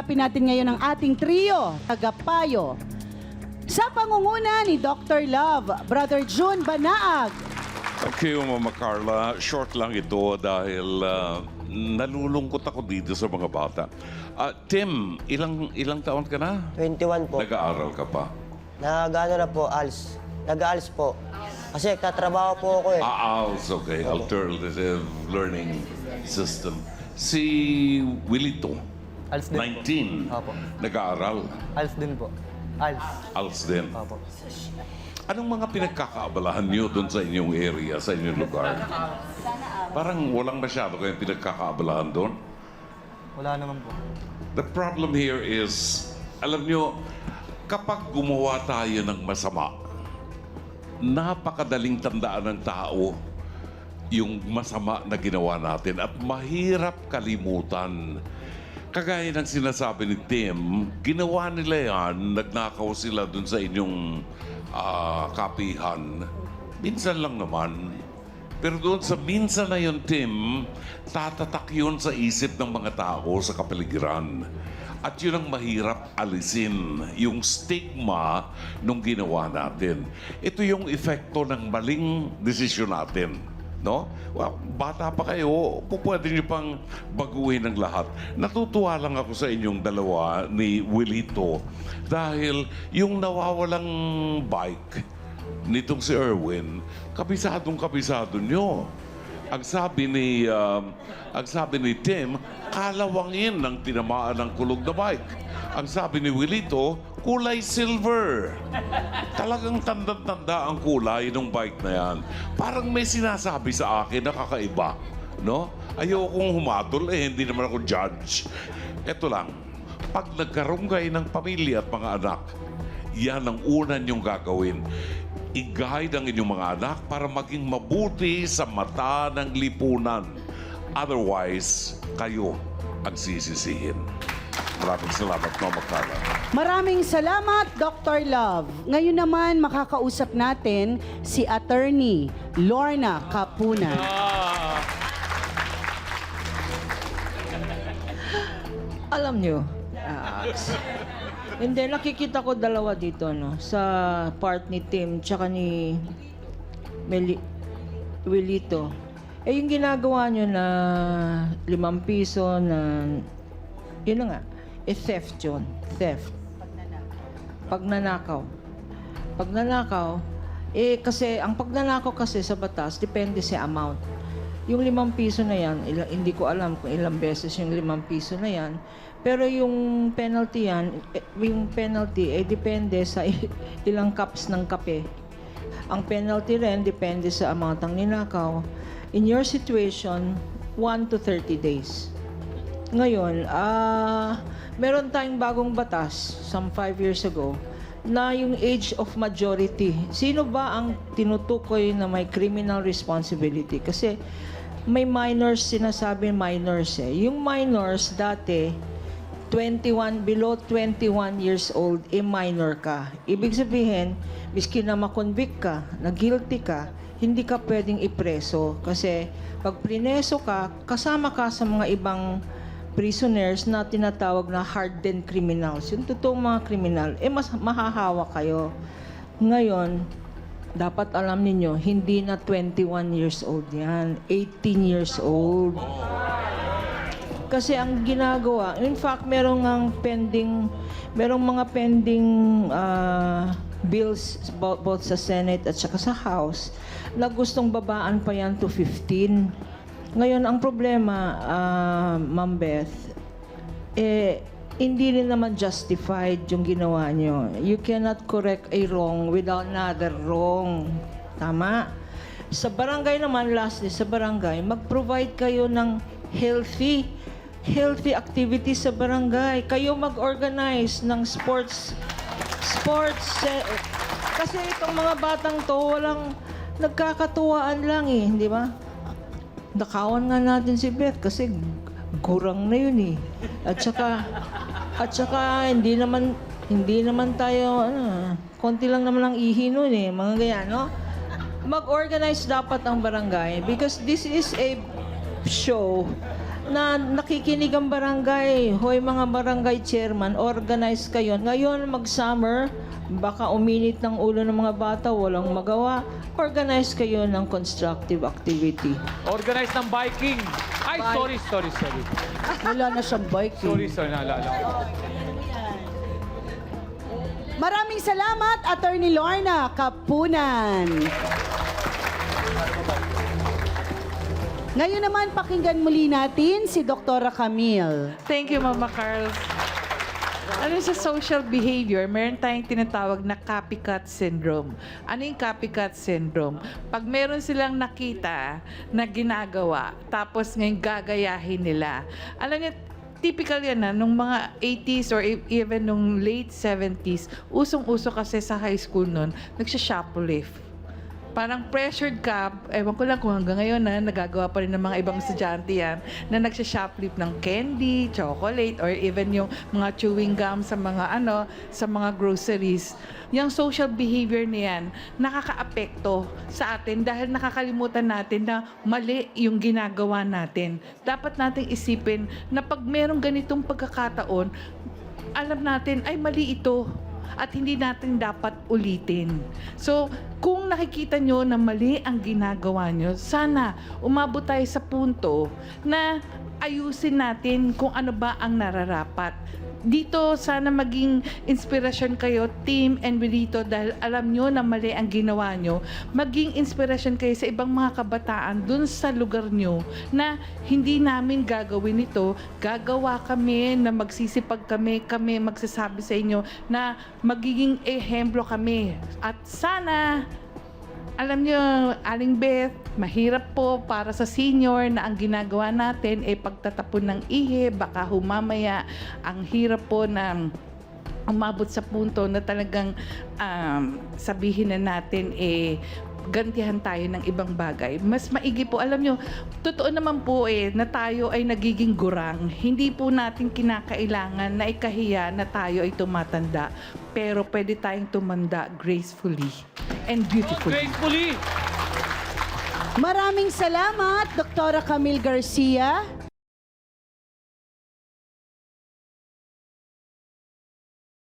Kausapin natin ngayon ang ating trio, tagapayo. Sa pangunguna ni Dr. Love, Brother June Banaag, Okay, Mama Carla, short lang ito dahil ah, nalulungkot ako dito sa mga bata. Ah, Tim, ilang ilang taon ka na? 21 po. Nag-aaral ka pa? Nag-ano na po, ALS. Nag-ALS po. Kasi tatrabaho po ako eh. Ah, ALS, okay. Alternative Learning System. Si Willito, ALS din 19, Opo. nag-aaral. ALS din po. ALS. ALS din. Opo. Anong mga pinagkakaabalahan niyo doon sa inyong area, sa inyong lugar? Parang walang masyado kayong pinagkakaabalahan doon. Wala naman po. The problem here is, alam nyo, kapag gumawa tayo ng masama, napakadaling tandaan ng tao yung masama na ginawa natin at mahirap kalimutan. Kagaya ng sinasabi ni Tim, ginawa nila yan, nagnakaw sila dun sa inyong ah, kapihan. Minsan lang naman. Pero doon sa minsan na yun, Tim, tatatak yun sa isip ng mga tao sa kapaligiran. At yun ang mahirap alisin, yung stigma nung ginawa natin. Ito yung epekto ng maling desisyon natin. No? Well, bata pa kayo, pwede niyo pang baguhin ang lahat. Natutuwa lang ako sa inyong dalawa ni Wilito dahil yung nawawalang bike nitong si Erwin, kabisadong kabisado nyo. Ang sabi ni um, ang sabi ni Tim, kalawangin ng tinamaan ng kulog na bike. Ang sabi ni Wilito, kulay silver. Talagang tanda-tanda ang kulay ng bike na yan. Parang may sinasabi sa akin na kakaiba. No? Ayokong humatol eh, hindi naman ako judge. Ito lang, pag nagkaroon kayo ng pamilya at mga anak, yan ang una niyong gagawin. I-guide ang inyong mga anak para maging mabuti sa mata ng lipunan. Otherwise, kayo ang sisisihin. Maraming salamat, Mama Carla. Maraming salamat, Dr. Love. Ngayon naman makakausap natin si Attorney Lorna Kapunan. Alam nyo, ah, hindi, nakikita ko dalawa dito, no? Sa part ni Tim, tsaka ni Meli, Wilito. Eh, yung ginagawa nyo na limang piso na, yun na nga, eh, theft yun. Theft. Pagnanakaw. Pagnanakaw, eh, kasi, ang pagnanakaw kasi sa batas, depende sa amount. Yung limang piso na yan, ila- hindi ko alam kung ilang beses yung limang piso na yan. Pero yung penalty yan, eh, yung penalty ay depende sa ilang cups ng kape. Ang penalty rin depende sa amount ng ninakaw. In your situation, 1 to 30 days. Ngayon, ah, meron tayong bagong batas, some 5 years ago, na yung age of majority. Sino ba ang tinutukoy na may criminal responsibility? Kasi may minors, sinasabi minors eh. Yung minors dati, 21, below 21 years old, eh minor ka. Ibig sabihin, miski na makonvict ka, na guilty ka, hindi ka pwedeng ipreso. Kasi pag prineso ka, kasama ka sa mga ibang prisoners na tinatawag na hardened criminals. Yung totoong mga kriminal, eh mas mahahawa kayo. Ngayon, dapat alam ninyo, hindi na 21 years old yan. 18 years old. Kasi ang ginagawa, in fact, merong ang pending, merong mga pending ah, bills bo- both sa Senate at saka sa House na gustong babaan pa yan to 15. Ngayon, ang problema, ah, Ma'am Beth, eh, hindi rin naman justified yung ginawa nyo. You cannot correct a wrong without another wrong. Tama? Sa barangay naman, lastly, sa barangay, mag-provide kayo ng healthy healthy activities sa barangay. Kayo mag-organize ng sports sports eh, kasi itong mga batang to walang nagkakatuwaan lang eh, di ba? Nakawan nga natin si Beth kasi gurang na yun eh. At saka at saka hindi naman hindi naman tayo ano, konti lang naman ang ihi nun eh, mga ganyan, no? Mag-organize dapat ang barangay because this is a show na nakikinig ang barangay. Hoy mga barangay chairman, organize kayo. Ngayon mag-summer, baka uminit ng ulo ng mga bata, walang magawa. Organize kayo ng constructive activity. Organize ng biking. Ay, sorry, sorry, sorry. Wala na siyang bike. eh. Sorry, sorry, naalala ko. Maraming salamat, Attorney Lorna Kapunan. Ngayon naman, pakinggan muli natin si Dr. Camille. Thank you, Mama Carl. Ano sa social behavior, meron tayong tinatawag na copycat syndrome. Ano yung copycat syndrome? Pag meron silang nakita na ginagawa, tapos ngayon gagayahin nila. Alam niyo, typical yan na, nung mga 80s or e- even nung late 70s, usong-uso kasi sa high school nun, nagsha-shoplift parang pressured ka, ewan ko lang kung hanggang ngayon na nagagawa pa rin ng mga ibang estudyante yan, na nagsha-shoplift ng candy, chocolate, or even yung mga chewing gum sa mga ano, sa mga groceries. Yung social behavior na yan, nakakaapekto sa atin dahil nakakalimutan natin na mali yung ginagawa natin. Dapat nating isipin na pag merong ganitong pagkakataon, alam natin ay mali ito at hindi natin dapat ulitin. So, kung nakikita nyo na mali ang ginagawa nyo, sana umabot tayo sa punto na ayusin natin kung ano ba ang nararapat. Dito, sana maging inspirasyon kayo, team and dito, dahil alam nyo na mali ang ginawa nyo. Maging inspirasyon kayo sa ibang mga kabataan dun sa lugar nyo na hindi namin gagawin ito. Gagawa kami na magsisipag kami, kami magsasabi sa inyo na magiging ehemplo kami. At sana alam niyo, Aling Beth, mahirap po para sa senior na ang ginagawa natin ay pagtatapon ng ihi, baka humamaya ang hirap po na umabot sa punto na talagang um, sabihin na natin eh gantihan tayo ng ibang bagay. Mas maigi po, alam nyo, totoo naman po eh, na tayo ay nagiging gurang. Hindi po natin kinakailangan na ikahiya na tayo ay tumatanda. Pero pwede tayong tumanda gracefully and beautifully. Gracefully! Maraming salamat, Dr. Camille Garcia.